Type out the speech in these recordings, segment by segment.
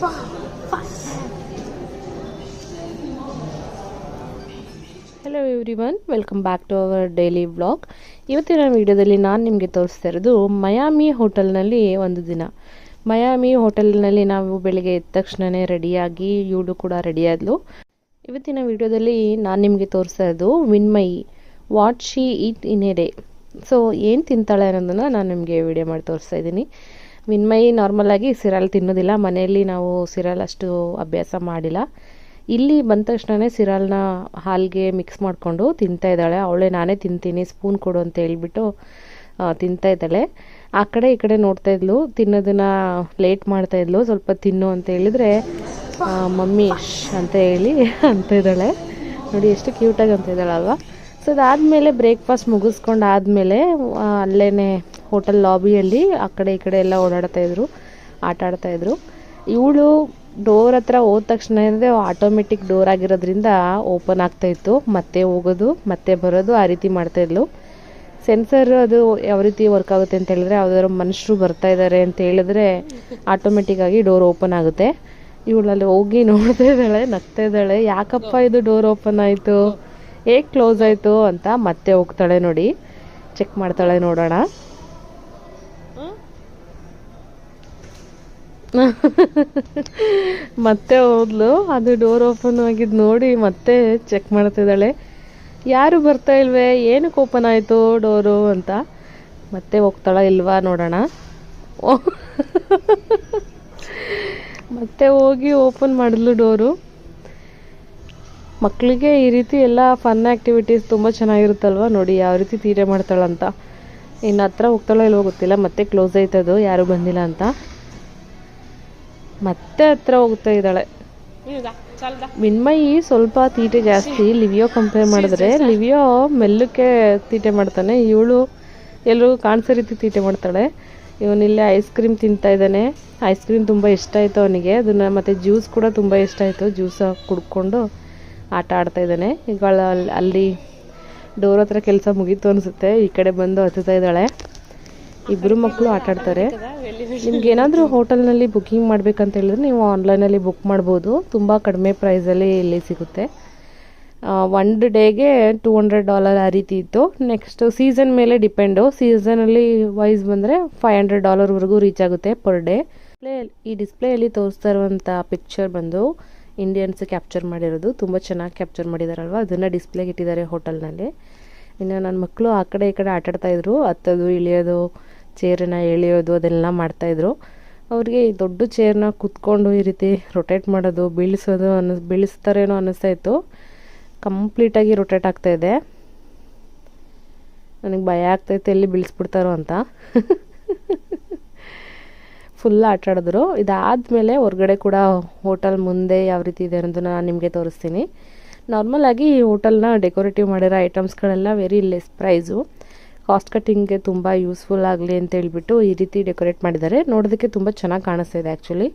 Hello everyone welcome back to our daily vlog ಇವತ್ತಿನ ವಿಡಿಯೋದಲ್ಲಿ ನಾನು ನಿಮಗೆ ತೋರಿಸ್ತಾ ಇರೋದು ಮಯಾಮಿ ಹೋಟೆಲ್ನಲ್ಲಿ ಒಂದು ದಿನ. ಮಯಾಮಿ ಹೋಟೆಲ್ನಲ್ಲಿ ನಾವು ಬೆಳಿಗ್ಗೆ ಎದ್ದ ತಕ್ಷಣವೇ ರೆಡಿಯಾಗಿ ಇವಳು ಕೂಡ ರೆಡಿಯಾದ್ಲು ಇವತ್ತಿನ ವಿಡಿಯೋದಲ್ಲಿ ನಾನು ನಿಮಗೆ ತೋರಿಸ್ತಾ ಇರೋದು Vinmayi what she eat in a day so ಏನು ತಿಂತಾಳೆ ಅನ್ನೋದನ್ನು ನಾನು ನಿಮಗೆ ವಿಡಿಯೋ ಮಾಡಿ ತೋರಿಸ್ತಾ ಇದ್ದೀನಿ. ವಿನ್ಮಯಿ ನಾರ್ಮಲಾಗಿ ಸಿರಾಲ್ ತಿನ್ನೋದಿಲ್ಲ. ಮನೆಯಲ್ಲಿ ನಾವು ಸಿರಾಲ್ ಅಷ್ಟು ಅಭ್ಯಾಸ ಮಾಡಿಲ್ಲ. ಇಲ್ಲಿ ಬಂದ ತಕ್ಷಣವೇ ಸಿರಾಲ್ನ ಹಾಲಿಗೆ ಮಿಕ್ಸ್ ಮಾಡಿಕೊಂಡು ತಿಂತಾ ಇದ್ದಾಳೆ. ಅವಳೇ ನಾನೇ ತಿಂತೀನಿ ಸ್ಪೂನ್ ಕೊಡು ಅಂತ ಹೇಳ್ಬಿಟ್ಟು ತಿಂತಾ ಇದ್ದಾಳೆ. ಆ ಕಡೆ ಈ ಕಡೆ ನೋಡ್ತಾ ಇದ್ಲು. ತಿನ್ನೋದನ್ನ ಲೇಟ್ ಮಾಡ್ತಾ ಇದ್ಲು. ಸ್ವಲ್ಪ ತಿನ್ನು ಅಂತ ಹೇಳಿದ್ರೆ ಮಮ್ಮಿ ಅಂತ ಹೇಳಿ ಅಂತ ಇದ್ದಾಳೆ. ನೋಡಿ, ಎಷ್ಟು ಕ್ಯೂಟಾಗಿ ಅಂತ ಇದ್ದಾಳೆ ಅಲ್ವಾ ಸೊ ಅದಾದಮೇಲೆ ಬ್ರೇಕ್ಫಾಸ್ಟ್ ಮುಗಿಸ್ಕೊಂಡು ಆದಮೇಲೆ ಅಲ್ಲೇ ಹೋಟೆಲ್ ಲಾಬಿಯಲ್ಲಿ ಆ ಕಡೆ ಈ ಕಡೆ ಎಲ್ಲ ಓಡಾಡ್ತಾ ಇದ್ರು, ಆಟ ಆಡ್ತಾ ಇದ್ರು. ಇವಳು ಡೋರ್ ಹತ್ರ ಹೋದ ತಕ್ಷಣ ಏನಿದೆ ಆಟೋಮೆಟಿಕ್ ಡೋರ್ ಆಗಿರೋದ್ರಿಂದ ಓಪನ್ ಆಗ್ತಾ ಇತ್ತು. ಮತ್ತೆ ಹೋಗೋದು, ಮತ್ತೆ ಬರೋದು ಆ ರೀತಿ ಮಾಡ್ತಾ ಇದ್ಲು. ಸೆನ್ಸರ್ ಅದು ಯಾವ ರೀತಿ ವರ್ಕ್ ಆಗುತ್ತೆ ಅಂತ ಹೇಳಿದ್ರೆ ಯಾವ್ದಾದ್ರು ಮನುಷ್ಯರು ಬರ್ತಾ ಇದ್ದಾರೆ ಅಂತ ಹೇಳಿದ್ರೆ ಆಟೋಮೆಟಿಕ್ ಆಗಿ ಡೋರ್ ಓಪನ್ ಆಗುತ್ತೆ. ಇವಳಲ್ಲಿ ಹೋಗಿ ನೋಡ್ತಾ ಇದ್ದಾಳೆ, ನಗ್ತಾ ಇದ್ದಾಳೆ. ಯಾಕಪ್ಪ ಇದು ಡೋರ್ ಓಪನ್ ಆಯಿತು? ಹೇಗೆ ಕ್ಲೋಸ್ ಆಯಿತು ಅಂತ ಮತ್ತೆ ಹೋಗ್ತಾಳೆ ನೋಡಿ. ಚೆಕ್ ಮಾಡ್ತಾಳೆ ನೋಡೋಣ. ಮತ್ತೆ ಹೋದ್ಲು, ಅದು ಡೋರ್ ಓಪನ್ ಆಗಿದ್ದು ನೋಡಿ ಮತ್ತೆ ಚೆಕ್ ಮಾಡ್ತಿದ್ದಾಳೆ. ಯಾರು ಬರ್ತಾ ಇಲ್ವೇ? ಏನಕ್ಕೆ ಓಪನ್ ಆಯಿತು ಡೋರು ಅಂತ? ಮತ್ತೆ ಹೋಗ್ತಾಳ ಇಲ್ವಾ ನೋಡೋಣ. ಮತ್ತೆ ಹೋಗಿ ಓಪನ್ ಮಾಡಿದ್ಲು ಡೋರು ಮಕ್ಕಳಿಗೆ ಈ ರೀತಿ ಎಲ್ಲ ಫನ್ ಆ್ಯಕ್ಟಿವಿಟೀಸ್ ತುಂಬ ಚೆನ್ನಾಗಿರುತ್ತಲ್ವ? ನೋಡಿ ಯಾವ ರೀತಿ ತೀರೆ ಮಾಡ್ತಾಳಂತ. ಇನ್ನು ಹತ್ರ ಹೋಗ್ತಾಳೋ ಇಲ್ವೋ ಗೊತ್ತಿಲ್ಲ, ಮತ್ತೆ ಕ್ಲೋಸ್ ಆಯ್ತದು, ಯಾರು ಬಂದಿಲ್ಲ ಅಂತ. ಮತ್ತೆ ಹತ್ರ ಹೋಗ್ತಾ ಇದ್ದಾಳೆ. ವಿನ್ಮಯಿ ಸ್ವಲ್ಪ ತೀಟೆ ಜಾಸ್ತಿ ಲಿವಿಯೋ ಕಂಪೇರ್ ಮಾಡಿದ್ರೆ ಲಿವಿಯೋ ಮೆಲ್ಲಕ್ಕೆ ತೀಟೆ ಮಾಡ್ತಾನೆ. ಇವಳು ಎಲ್ಲರೂ ಕಾಣಿಸೋ ರೀತಿ ತೀಟೆ ಮಾಡ್ತಾಳೆ. ಇವನಿಲ್ಲೇ ಐಸ್ ಕ್ರೀಮ್ ತಿಂತಾ ಇದ್ದಾನೆ. ಐಸ್ ಕ್ರೀಮ್ ತುಂಬ ಇಷ್ಟ ಆಯಿತು ಅವನಿಗೆ. ಅದನ್ನು ಮತ್ತು ಜ್ಯೂಸ್ ಕೂಡ ತುಂಬ ಇಷ್ಟ ಆಯಿತು. ಜ್ಯೂಸ್ ಕುಡ್ಕೊಂಡು ಆಟ ಆಡ್ತಾ ಇದ್ದಾನೆ. ಈಗ ಅಲ್ಲಿ- ಅಲ್ಲಿ ಡೋರ್ ಹತ್ರ ಕೆಲಸ ಮುಗೀತು ಅನಿಸುತ್ತೆ. ಈ ಕಡೆ ಬಂದು ಹತ್ತುತ್ತಾ ಇದ್ದಾಳೆ. ಇಬ್ಬರು ಮಕ್ಕಳು ಆಟ ಆಡ್ತಾರೆ. ನಿಮ್ಗೆ ಏನಾದರೂ ಹೋಟೆಲ್ನಲ್ಲಿ ಬುಕ್ಕಿಂಗ್ ಮಾಡ್ಬೇಕಂತ ಹೇಳಿದ್ರೆ ನೀವು ಆನ್ಲೈನಲ್ಲಿ ಬುಕ್ ಮಾಡ್ಬೋದು. ತುಂಬ ಕಡಿಮೆ ಪ್ರೈಸಲ್ಲಿ ಇಲ್ಲಿ ಸಿಗುತ್ತೆ. ಒನ್ ಡೇಗೆ ಟೂ ಹಂಡ್ರೆಡ್ ಡಾಲರ್ ಆ ರೀತಿ ಇತ್ತು. ನೆಕ್ಸ್ಟ್ ಸೀಸನ್ ಮೇಲೆ ಡಿಪೆಂಡು ಸೀಸನಲ್ಲಿ ವೈಸ್ ಬಂದರೆ ಫೈವ್ ಹಂಡ್ರೆಡ್ ಡಾಲರ್ವರೆಗೂ ರೀಚ್ ಆಗುತ್ತೆ ಪರ್ ಡೇ ಈ ಡಿಸ್ಪ್ಲೇಯಲ್ಲಿ ತೋರಿಸ್ತಾ ಇರುವಂಥ ಪಿಕ್ಚರ್ ಬಂದು ಇಂಡಿಯನ್ಸ್ ಕ್ಯಾಪ್ಚರ್ ಮಾಡಿರೋದು. ತುಂಬ ಚೆನ್ನಾಗಿ ಕ್ಯಾಪ್ಚರ್ ಮಾಡಿದಾರಲ್ವ? ಅದನ್ನು ಡಿಸ್ಪ್ಲೇಗೆ ಇಟ್ಟಿದ್ದಾರೆ ಹೋಟೆಲ್ನಲ್ಲಿ ಇನ್ನು ನನ್ನ ಮಕ್ಕಳು ಆ ಕಡೆ ಈ ಕಡೆ ಆಟಾಡ್ತಾ ಇದ್ರು. ಹತ್ತೋದು ಇಳಿಯೋದು ಚೇರನ್ನ ಎಳೆಯೋದು ಅದೆಲ್ಲ ಮಾಡ್ತಾಯಿದ್ರು ಅವ್ರಿಗೆ ಈ ದೊಡ್ಡ ಚೇರ್ನ ಕೂತ್ಕೊಂಡು ಈ ರೀತಿ ರೊಟೇಟ್ ಮಾಡೋದು, ಬೀಳಿಸೋದು ಅನ್ನಿಸ್, ಬೀಳಿಸ್ತಾರೇನೋ ಅನ್ನಿಸ್ತಾ ಇತ್ತು. ಕಂಪ್ಲೀಟಾಗಿ ರೊಟೇಟ್ ಆಗ್ತಾ ಇದೆ. ನನಗೆ ಭಯ ಆಗ್ತೈತೆ ಎಲ್ಲಿ ಬೀಳಿಸ್ಬಿಡ್ತಾರೋ ಅಂತ. ಫುಲ್ ಆಟ ಆಡಿದ್ರು. ಇದಾದಮೇಲೆ ಹೊರಗಡೆ ಕೂಡ ಹೋಟೆಲ್ ಮುಂದೆ ಯಾವ ರೀತಿ ಇದೆ ಅನ್ನೋದನ್ನ ನಾನು ನಿಮಗೆ ತೋರಿಸ್ತೀನಿ. ನಾರ್ಮಲ್ ಆಗಿ ಈ ಹೋಟೆಲ್ನ ಡೆಕೋರೇಟಿವ್ ಮಾಡಿರೋ ಐಟಮ್ಸ್ಗಳೆಲ್ಲ ವೆರಿ ಲೆಸ್ ಪ್ರೈಸು ಕಾಸ್ಟ್ ಕಟ್ಟಿಂಗ್ಗೆ ತುಂಬ ಯೂಸ್ಫುಲ್ ಆಗಲಿ ಅಂತ ಹೇಳ್ಬಿಟ್ಟು ಈ ರೀತಿ ಡೆಕೋರೇಟ್ ಮಾಡಿದ್ದಾರೆ. ನೋಡೋದಕ್ಕೆ ತುಂಬ ಚೆನ್ನಾಗಿ ಕಾಣಿಸ್ತಾ ಇದೆ ಆ್ಯಕ್ಚುಲಿ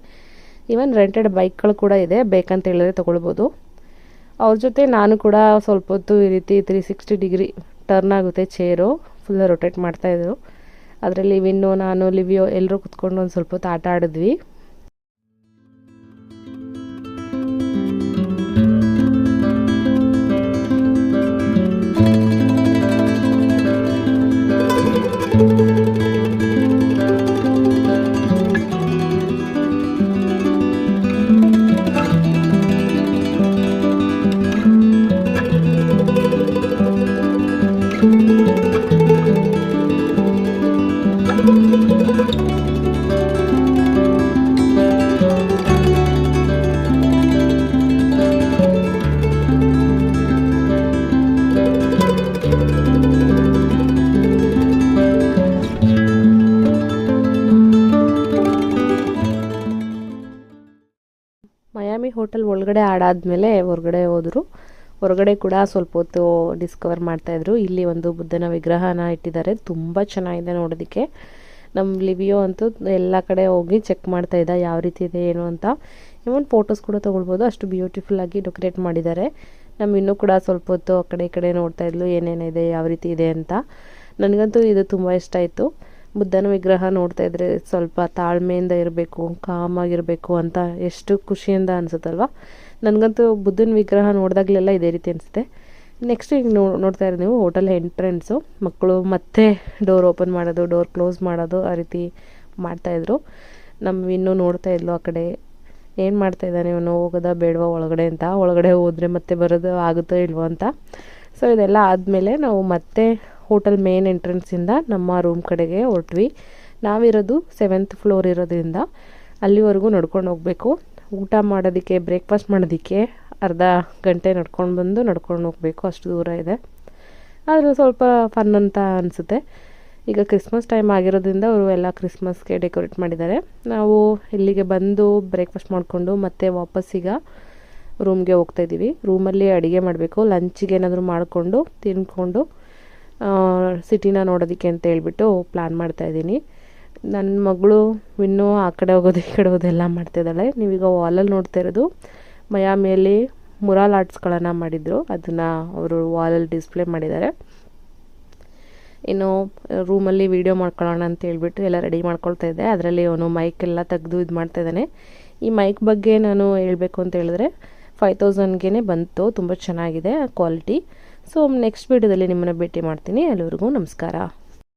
ಈವನ್ ರೆಂಟೆಡ್ ಬೈಕ್ಗಳು ಕೂಡ ಇದೆ. ಬೇಕಂತ ಹೇಳಿದ್ರೆ ತೊಗೊಳ್ಬೋದು. ಅವ್ರ ಜೊತೆ ನಾನು ಕೂಡ ಸ್ವಲ್ಪ ಹೊತ್ತು ಈ ರೀತಿ ತ್ರೀ ಸಿಕ್ಸ್ಟಿ ಡಿಗ್ರಿ ಟರ್ನ್ ಆಗುತ್ತೆ ಚೇರು ಫುಲ್ ರೊಟೇಟ್ ಮಾಡ್ತಾಯಿದ್ರು ಅದರಲ್ಲಿ ವಿನ್ನು, ನಾನು ಲಿವಿಯೋ ಎಲ್ಲರೂ ಕುತ್ಕೊಂಡು ಒಂದು ಸ್ವಲ್ಪ ಹೊತ್ತು ಆಟ ಆಡಿದ್ವಿ. ಹೋಟೆಲ್ ಒಳಗಡೆ ಆಡಾದ್ಮೇಲೆ ಹೊರಗಡೆ ಹೋದರು. ಹೊರಗಡೆ ಕೂಡ ಸ್ವಲ್ಪ ಹೊತ್ತು ಡಿಸ್ಕವರ್ ಮಾಡ್ತಾಯಿದ್ರು ಇಲ್ಲಿ ಒಂದು ಬುದ್ಧನ ವಿಗ್ರಹನ ಇಟ್ಟಿದ್ದಾರೆ. ತುಂಬ ಚೆನ್ನಾಗಿದೆ ನೋಡೋದಕ್ಕೆ. ನಮ್ಮ ಲಿವಿಯೋ ಅಂತೂ ಎಲ್ಲ ಕಡೆ ಹೋಗಿ ಚೆಕ್ ಮಾಡ್ತಾ ಇದ್ದ ಯಾವ ರೀತಿ ಇದೆ, ಏನು ಅಂತ. ಇವನ್ ಫೋಟೋಸ್ ಕೂಡ ತೊಗೊಳ್ಬೋದು. ಅಷ್ಟು ಬ್ಯೂಟಿಫುಲ್ ಆಗಿ ಡೆಕೋರೇಟ್ ಮಾಡಿದ್ದಾರೆ. ನಮ್ಮ ಇನ್ನೂ ಕೂಡ ಸ್ವಲ್ಪ ಹೊತ್ತು ಆ ಕಡೆ ಈ ಕಡೆ ನೋಡ್ತಾ ಇದ್ಲು. ಏನೇನಿದೆ, ಯಾವ ರೀತಿ ಇದೆ ಅಂತ. ನನಗಂತೂ ಇದು ತುಂಬ ಇಷ್ಟ ಆಯಿತು. ಬುದ್ಧನ ವಿಗ್ರಹ ನೋಡ್ತಾ ಇದ್ರೆ ಸ್ವಲ್ಪ ತಾಳ್ಮೆಯಿಂದ ಇರಬೇಕು, ಕಾಮಾಗಿರಬೇಕು ಅಂತ ಎಷ್ಟು ಖುಷಿಯಿಂದ ಅನಿಸುತ್ತಲ್ವ? ನನಗಂತೂ ಬುದ್ಧನ ವಿಗ್ರಹ ನೋಡಿದಾಗಲೆಲ್ಲ ಇದೇ ರೀತಿ ಅನಿಸುತ್ತೆ. ನೆಕ್ಸ್ಟ್ ಈಗ ನೋ, ನೋಡ್ತಾ ಇರೋದು ನೀವು ಹೋಟೆಲ್ ಎಂಟ್ರೆನ್ಸು ಮಕ್ಕಳು ಮತ್ತೆ ಡೋರ್ ಓಪನ್ ಮಾಡೋದು ಡೋರ್ ಕ್ಲೋಸ್ ಮಾಡೋದು ಆ ರೀತಿ ಮಾಡ್ತಾಯಿದ್ರು ನಮ್ಮ ಇನ್ನೂ ನೋಡ್ತಾ ಇದ್ಲು ಆ ಕಡೆ. ಏನು ಮಾಡ್ತಾ ಇದ್ದಾನೆ ಇವನು? ಹೋಗೋದ ಬೇಡವಾ ಒಳಗಡೆ ಅಂತ. ಒಳಗಡೆ ಹೋದರೆ ಮತ್ತೆ ಬರೋದು ಆಗುತ್ತೋ ಇಲ್ವೋ ಅಂತ. ಸೊ ಇದೆಲ್ಲ ಆದಮೇಲೆ ನಾವು ಮತ್ತೆ ಹೋಟೆಲ್ ಮೇನ್ ಎಂಟ್ರೆನ್ಸಿಂದ ನಮ್ಮ ರೂಮ್ ಕಡೆಗೆ ಹೊರಟ್ವಿ. ನಾವಿರೋದು ಸೆವೆಂತ್ ಫ್ಲೋರ್ ಇರೋದ್ರಿಂದ ಅಲ್ಲಿವರೆಗೂ ನಡ್ಕೊಂಡು ಹೋಗಬೇಕು. ಊಟ ಮಾಡೋದಕ್ಕೆ ಬ್ರೇಕ್ಫಾಸ್ಟ್ ಮಾಡೋದಕ್ಕೆ ಅರ್ಧ ಗಂಟೆ ನಡ್ಕೊಂಡು ಬಂದು ನಡ್ಕೊಂಡು ಹೋಗಬೇಕು. ಅಷ್ಟು ದೂರ ಇದೆ. ಆದರೂ ಸ್ವಲ್ಪ ಫನ್ ಅಂತ ಅನಿಸುತ್ತೆ. ಈಗ ಕ್ರಿಸ್ಮಸ್ ಟೈಮ್ ಆಗಿರೋದ್ರಿಂದ ಅವರು ಎಲ್ಲ ಕ್ರಿಸ್ಮಸ್ಗೆ ಡೆಕೋರೇಟ್ ಮಾಡಿದ್ದಾರೆ. ನಾವು ಇಲ್ಲಿಗೆ ಬಂದು ಬ್ರೇಕ್ಫಾಸ್ಟ್ ಮಾಡಿಕೊಂಡು ಮತ್ತೆ ವಾಪಸ್ ಈಗ ರೂಮ್ಗೆ ಹೋಗ್ತಾಯಿದ್ದೀವಿ ರೂಮಲ್ಲಿ ಅಡುಗೆ ಮಾಡಬೇಕು ಲಂಚಿಗೆ ಏನಾದರೂ ಮಾಡಿಕೊಂಡು ತಿನ್ಕೊಂಡು ಸಿಟಿನ ನೋಡೋದಕ್ಕೆ ಅಂತ ಹೇಳ್ಬಿಟ್ಟು ಪ್ಲ್ಯಾನ್ ಮಾಡ್ತಾಯಿದ್ದೀನಿ ನನ್ನ ಮಗಳು ಇನ್ನೂ ಆ ಕಡೆ ಹೋಗೋದು, ಈ ಕಡೆ ಹೋಗೋದೆಲ್ಲ ಮಾಡ್ತಾ ಮಾಡ್ತಿದ್ದಾಳೆ. ನೀವೀಗ ವಾಲಲ್ಲಿ ನೋಡ್ತಾ ಇರೋದು. ಮಯಾಮಿಯಲ್ಲಿ ಮುರಾಲ್ ಆರ್ಟ್ಸ್ಗಳನ್ನು ಮಾಡಿದರು. ಅದನ್ನು ಅವರು ವಾಲಲ್ಲಿ ಡಿಸ್ಪ್ಲೇ ಮಾಡಿದ್ದಾರೆ. ಇನ್ನು ರೂಮಲ್ಲಿ ವೀಡಿಯೋ ಮಾಡ್ಕೊಳ್ಳೋಣ ಅಂತ ಹೇಳ್ಬಿಟ್ಟು ಎಲ್ಲ ರೆಡಿ ಮಾಡ್ಕೊಳ್ತಾ ಇದ್ದೆ. ಅದರಲ್ಲಿ ಅವನು ಮೈಕ್ ಎಲ್ಲ ತೆಗೆದು ಇದು ಮಾಡ್ತಾ ಇದ್ದಾನೆ. ಈ ಮೈಕ್ ಬಗ್ಗೆ ನಾನು ಹೇಳಬೇಕು ಅಂತ ಹೇಳಿದ್ರೆ ಫೈವ್ ತೌಸಂಡ್ಗೆ ಬಂತು. ತುಂಬ ಚೆನ್ನಾಗಿದೆ ಕ್ವಾಲಿಟಿ ಸೊ ನೆಕ್ಸ್ಟ್ ವೀಡಿಯೋದಲ್ಲಿ ನಿಮ್ಮನ್ನು ಭೇಟಿ ಮಾಡ್ತೀನಿ. ಎಲ್ಲರಿಗೂ ನಮಸ್ಕಾರ.